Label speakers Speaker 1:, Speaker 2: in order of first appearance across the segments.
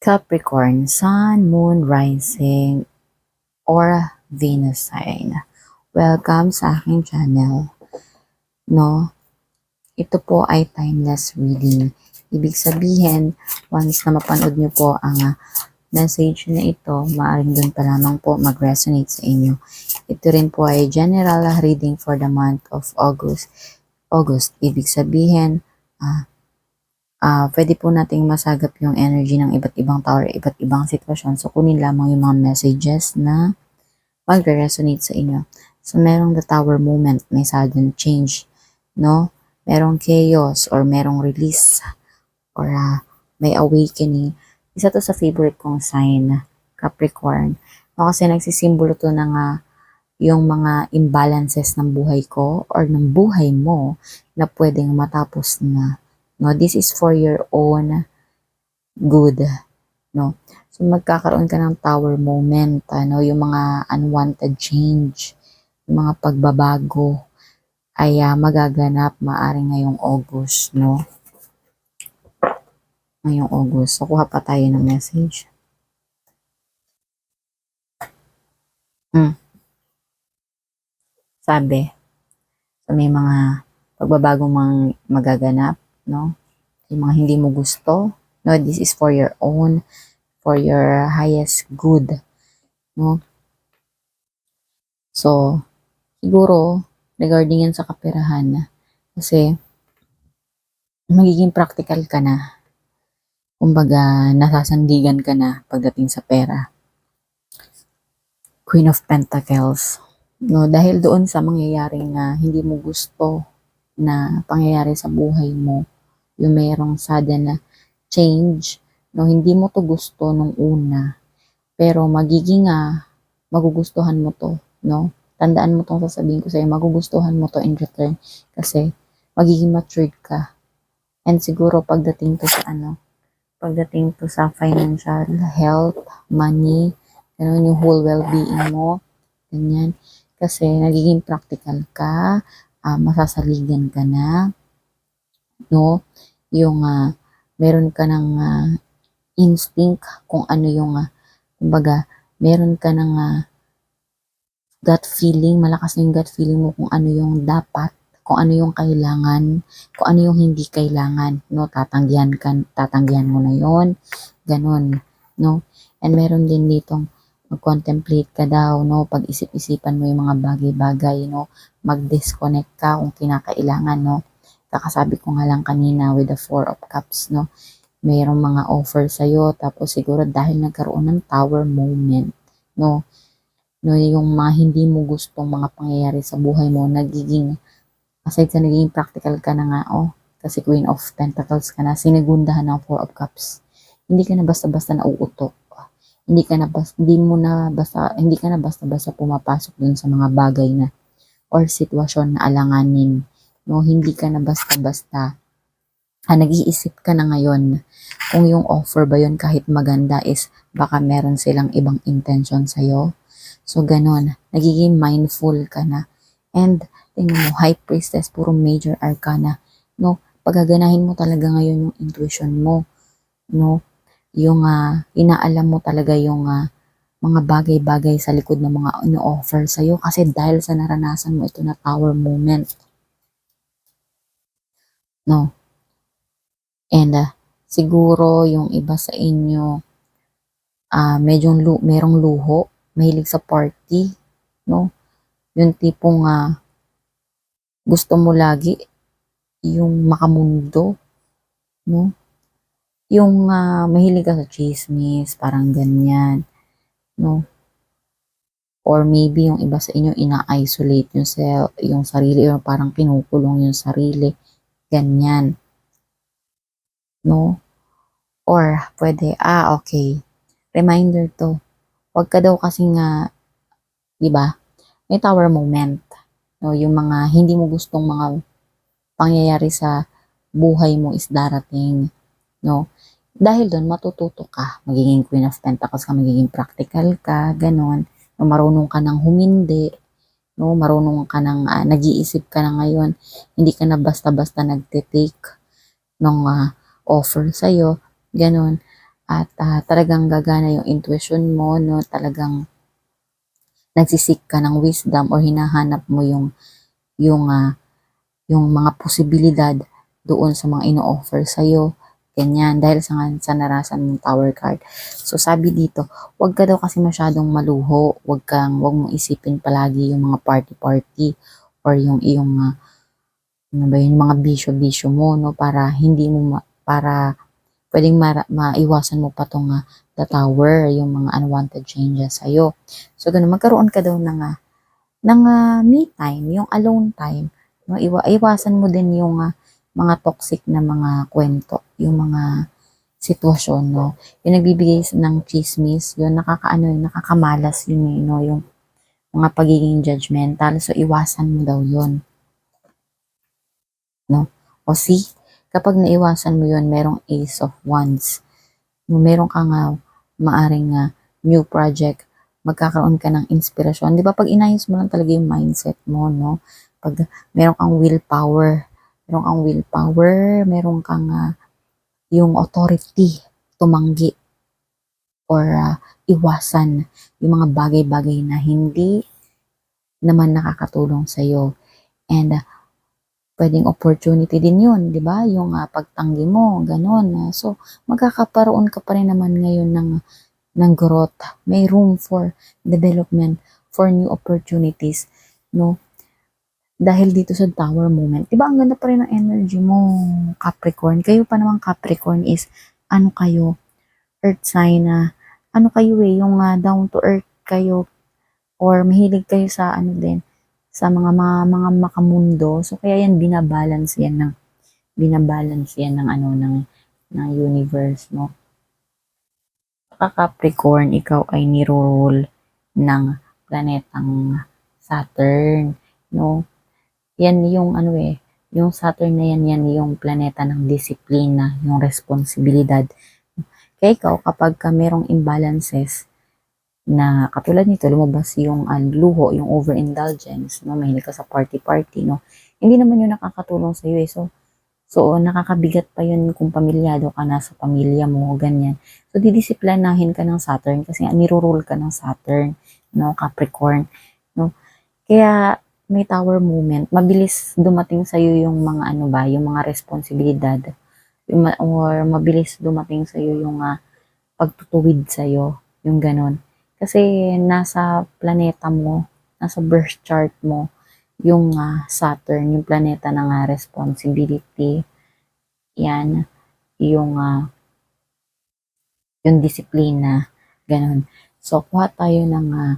Speaker 1: Capricorn, Sun, Moon, Rising, or Venus sign. Welcome sa aking channel. No? Ito po ay timeless reading. Ibig sabihin, once na mapanood nyo po ang ah, message na ito, maaaring doon pa lamang po mag-resonate sa inyo. Ito rin po ay general reading for the month of August. August, ibig sabihin, ah, ah pwede po nating masagap yung energy ng iba't ibang tao or iba't ibang sitwasyon. So, kunin lamang yung mga messages na magre-resonate sa inyo. So, merong the tower moment, may sudden change, no? Merong chaos or merong release or ah, may awakening. Isa to sa favorite kong sign, Capricorn. No, kasi nagsisimbolo to ng ah, yung mga imbalances ng buhay ko or ng buhay mo na pwedeng matapos na. No, this is for your own good. No, so magkakaroon ka ng tower moment, ano, yung mga unwanted change, yung mga pagbabago ay ah, magaganap maaring ngayong August, no? Ngayong August. So, kuha pa tayo ng message. Hmm. Sabi, so may mga pagbabagong mga magaganap, no? Yung mga hindi mo gusto, no? This is for your own, for your highest good, no? So, siguro, regarding yan sa kaperahan, kasi, magiging practical ka na. Kumbaga, nasasandigan ka na pagdating sa pera. Queen of Pentacles. No, dahil doon sa mangyayaring na hindi mo gusto na pangyayari sa buhay mo, yung mayroong sudden na change, no, hindi mo to gusto nung una, pero magiging ah, magugustuhan mo to, no? Tandaan mo tong sasabihin ko sa'yo, magugustuhan mo to in return kasi magiging matured ka. And siguro pagdating to sa ano, pagdating to sa financial health, money, ganun yung whole well-being mo, ganyan. Kasi nagiging practical ka, ah, masasaligan ka na, no? Yung ah, meron ka ng ah, instinct kung ano yung, ah, kumbaga, meron ka ng ah, gut feeling, malakas na yung gut feeling mo kung ano yung dapat, kung ano yung kailangan, kung ano yung hindi kailangan, no? Tatanggihan ka, tatanggihan mo na yon ganun, no? And meron din ditong mag-contemplate ka daw, no? Pag-isip-isipan mo yung mga bagay-bagay, no? Mag-disconnect ka kung kinakailangan, no? Kakasabi ko nga lang kanina with the Four of Cups, no? Mayroong mga offer sa'yo, tapos siguro dahil nagkaroon ng tower moment, no? No, yung mga hindi mo gustong mga pangyayari sa buhay mo, nagiging, aside sa nagiging practical ka na nga, oh, kasi Queen of Pentacles ka na, sinigundahan ng Four of Cups. Hindi ka na basta-basta nauutok hindi ka na bas, hindi mo na basta hindi ka na basta-basta pumapasok dun sa mga bagay na or sitwasyon na alanganin no hindi ka na basta-basta ah, nag-iisip ka na ngayon kung yung offer ba yun kahit maganda is baka meron silang ibang intention sa'yo. So, ganon. Nagiging mindful ka na. And, tingnan mo, high priestess, puro major arcana. No, pagaganahin mo talaga ngayon yung intuition mo. No, yung ah, inaalam mo talaga yung ah, mga bagay-bagay sa likod ng mga ino-offer sa'yo kasi dahil sa naranasan mo ito na tower moment. No? And ah, siguro yung iba sa inyo ah medyo lu merong luho, mahilig sa party, no? Yung tipong ah, gusto mo lagi yung makamundo, no? Yung ah, mahilig ka sa chismis, parang ganyan, no? Or maybe yung iba sa inyo ina-isolate yung, yung sarili or parang kinukulong yung sarili, ganyan, no? Or pwede, ah okay, reminder to, wag ka daw kasi nga, di ba, may tower moment, no? Yung mga hindi mo gustong mga pangyayari sa buhay mo is darating, no? Dahil doon, matututo ka. Magiging Queen of Pentacles ka, magiging practical ka, ganon. No, marunong ka ng humindi, no? Marunong ka ng, ah, nag-iisip ka na ngayon. Hindi ka na basta-basta nagte-take ng ah, offer sa'yo, ganon. at ah, talagang gagana yung intuition mo, no? Talagang nagsisik ka ng wisdom or hinahanap mo yung yung ah, yung mga posibilidad doon sa mga ino-offer sa'yo. Ganyan, dahil sa, sa narasan mong tower card. So, sabi dito, wag ka daw kasi masyadong maluho. Wag kang, wag mong isipin palagi yung mga party-party or yung iyong, ah, ano ba yun, yung mga bisyo-bisyo mo, no? Para hindi mo, ma- para pwedeng mara, maiwasan mo pa tong ah, the tower, yung mga unwanted changes sa'yo. So, ganun, magkaroon ka daw ng, ah, ng ah, me time, yung alone time. No, iwa, iwasan mo din yung ah, mga toxic na mga kwento, yung mga sitwasyon, no. Yung nagbibigay ng chismis, yun nakakaano, yun, nakakamalas yun, eh, no, yung mga pagiging judgmental. So, iwasan mo daw yun. No? O see, kapag naiwasan mo yun, merong ace of wands. No, meron ka nga maaring nga new project, magkakaroon ka ng inspirasyon. Di ba, pag inayos mo lang talaga yung mindset mo, no? Pag meron kang willpower, meron kang willpower, meron kang ah, yung authority, tumanggi, or ah, iwasan yung mga bagay-bagay na hindi naman nakakatulong sa'yo. And ah, pwedeng opportunity din yun, di ba? Yung ah, pagtanggi mo, ganun. ah. so, magkakaparoon ka pa rin naman ngayon ng, ng growth. May room for development, for new opportunities, no? Dahil dito sa tower moment, di ang ganda pa rin ng energy mo, Capricorn. Kayo pa naman Capricorn is, ano kayo, earth sign na, ano kayo eh, yung ah, down to earth kayo, or mahilig kayo sa ano din, sa mga mga, mga makamundo. So, kaya yan, binabalance yan ng, binabalance yan ng ano, ng, ng universe, no? Saka Capricorn, ikaw ay nirole ng planetang Saturn, no? Yan yung ano eh, yung Saturn na yan, yan yung planeta ng disiplina, yung responsibilidad. Kaya ikaw, kapag ka merong imbalances, na katulad nito, lumabas yung uh, luho, yung overindulgence, no? mahilig ka sa party-party, no? Hindi naman yun nakakatulong sa iyo eh. So, so, nakakabigat pa yun kung pamilyado ka na sa pamilya mo, ganyan. So, didisiplinahin ka ng Saturn kasi nga, nirurule ka ng Saturn, no? Capricorn, no? Kaya, may tower moment, mabilis dumating sa iyo yung mga ano ba, yung mga responsibilidad, or mabilis dumating sa iyo yung uh, pagtutuwid sa iyo, yung ganon. Kasi nasa planeta mo, nasa birth chart mo, yung ah, Saturn, yung planeta ng ah, responsibility. Yan, yung ah, yung disiplina, ganun. So, kuha tayo ng ah,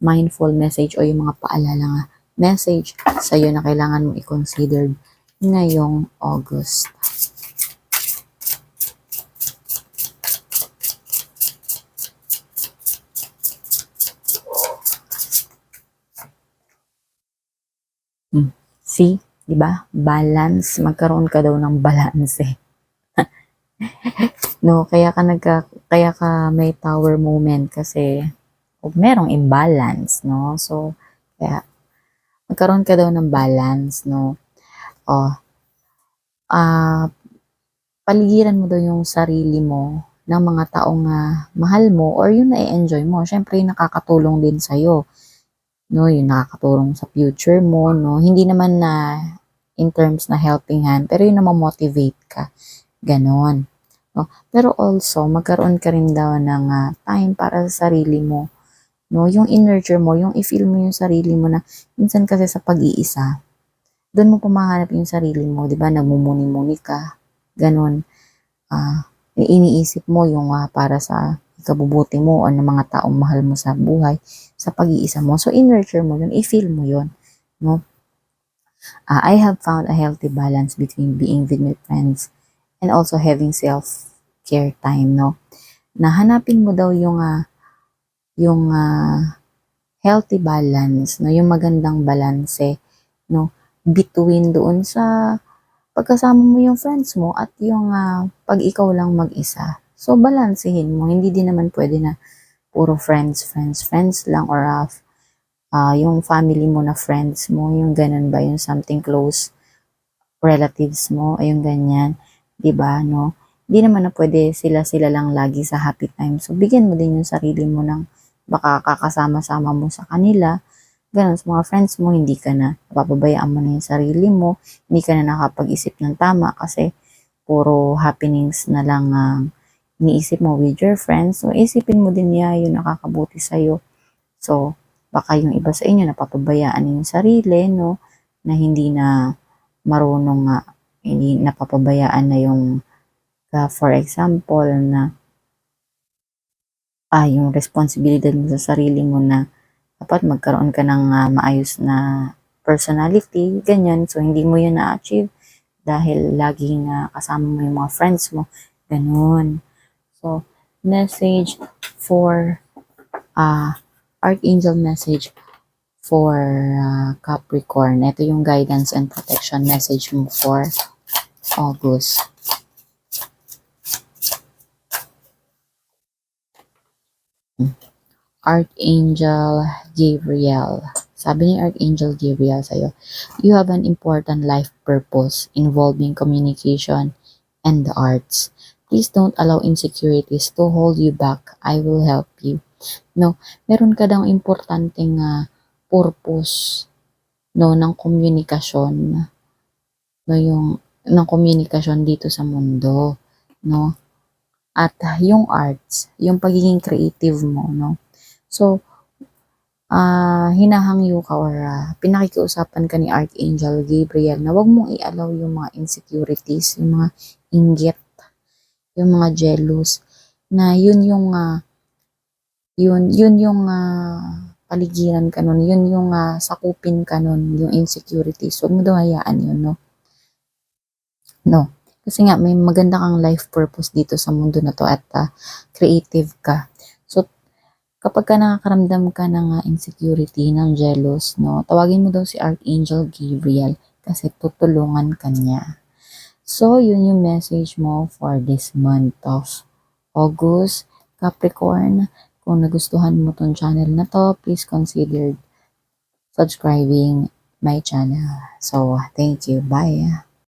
Speaker 1: mindful message o yung mga paalala nga message sa iyo na kailangan mo i-consider ngayong August. See? Di ba? Balance. Magkaroon ka daw ng balance eh. no, kaya ka nagka, kaya ka may tower moment kasi o merong imbalance, no? So, kaya magkaroon ka daw ng balance, no? O, ah, paligiran mo daw yung sarili mo ng mga taong ah, mahal mo or yung na-enjoy mo. Siyempre, nakakatulong din sa'yo no, yung nakakatulong sa future mo, no, hindi naman na in terms na helping hand, pero yun na motivate ka, ganon. No? Pero also, magkaroon ka rin daw ng uh, time para sa sarili mo, no, yung in-nurture mo, yung i-feel mo yung sarili mo na, minsan kasi sa pag-iisa, doon mo pumahanap yung sarili mo, di ba, nagmumuni-muni ka, ganon, ah, uh, iniisip mo yung uh, para sa ikabubuti mo o ng mga taong mahal mo sa buhay, sa pag-iisa mo. So, in-nurture mo yun, i-feel mo yun. No? Uh, I have found a healthy balance between being with my friends and also having self-care time, no? Nahanapin mo daw yung uh, yung uh, healthy balance, no? Yung magandang balanse, no? Between doon sa pagkasama mo yung friends mo at yung uh, pag ikaw lang mag-isa. So, balansehin mo. Hindi din naman pwede na puro friends, friends, friends lang or uh, uh, yung family mo na friends mo, yung ganun ba, yung something close relatives mo, ay yung ganyan, 'di ba no? Di naman na pwede sila-sila lang lagi sa happy time. So, bigyan mo din yung sarili mo ng baka kakasama-sama mo sa kanila. Ganun, sa mga friends mo, hindi ka na, napapabayaan mo na yung sarili mo, hindi ka na nakapag-isip ng tama kasi puro happenings na lang ang iniisip mo with your friends. So, isipin mo din niya yung nakakabuti sa'yo. So, baka yung iba sa inyo napapabayaan yung sarili, no? Na hindi na marunong nga, hindi napapabayaan na yung, ah, for example, na ah, yung responsibilidad mo sa sarili mo na dapat magkaroon ka ng ah, maayos na personality, ganyan. So, hindi mo yun na-achieve dahil laging ah, kasama mo yung mga friends mo. Ganun. So, message for ah Archangel message for ah, Capricorn. Ito yung guidance and protection message mo for August. Archangel Gabriel. Sabi ni Archangel Gabriel sa'yo, you have an important life purpose involving communication and the arts. Please don't allow insecurities to hold you back. I will help you. No, meron ka daw importanteng ah, purpose no ng komunikasyon no yung ng komunikasyon dito sa mundo no at yung arts yung pagiging creative mo no so ah hinahangyo ka or ah, pinakikiusapan ka ni Archangel Gabriel na wag mong i-allow yung mga insecurities yung mga inggit yung mga jealous na yun yung ah, yun yun yung ah, paligiran ka nun, yun yung ah, sakupin ka nun, yung insecurities. Huwag mo daw hayaan yun, no? No. Kasi nga, may maganda kang life purpose dito sa mundo na to at ah, creative ka. Kapag ka nakakaramdam ka ng ah, insecurity, ng jealous, no, tawagin mo daw si Archangel Gabriel kasi tutulungan ka niya. So, yun yung message mo for this month of August, Capricorn. Kung nagustuhan mo tong channel na to, please consider subscribing my channel. So, thank you. Bye.